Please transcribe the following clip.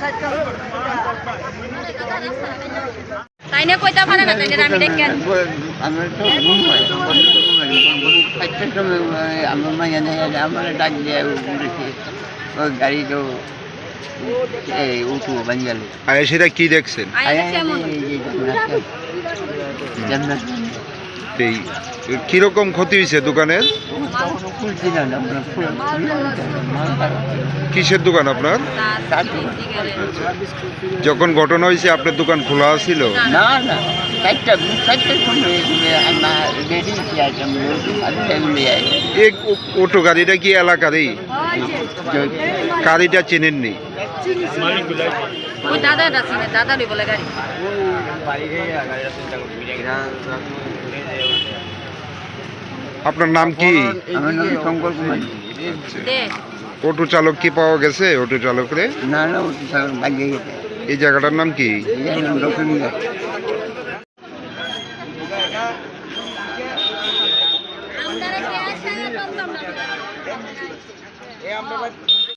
Side তাই না কইতে পারে না তাই আমি দেখে আমার তো ঘুম হয় সময় আমার মা আমার ডাক দিয়ে গাড়ি তো এই উঠু বাঙ্গাল আর সেটা কি দেখছেন? এই কীরকম ক্ষতি হয়েছে দোকানের? কিসের দোকান আপনার? যখন ঘটনা হয়েছে আপনার দোকান খোলা ছিল? না না অটো গাড়িটা কি এলাকারই গাড়িটা চেনেননি? দাদা দাদা বলে গাড়ি। আপনার নাম কি? আমার নাম শঙ্কর কুমার। অটো চালক কি পাওয়া গেছে অটো চালকরে? না না ওটি সব বাগিয়ে গেছে। এই জায়গাটার নাম কি? না আমরা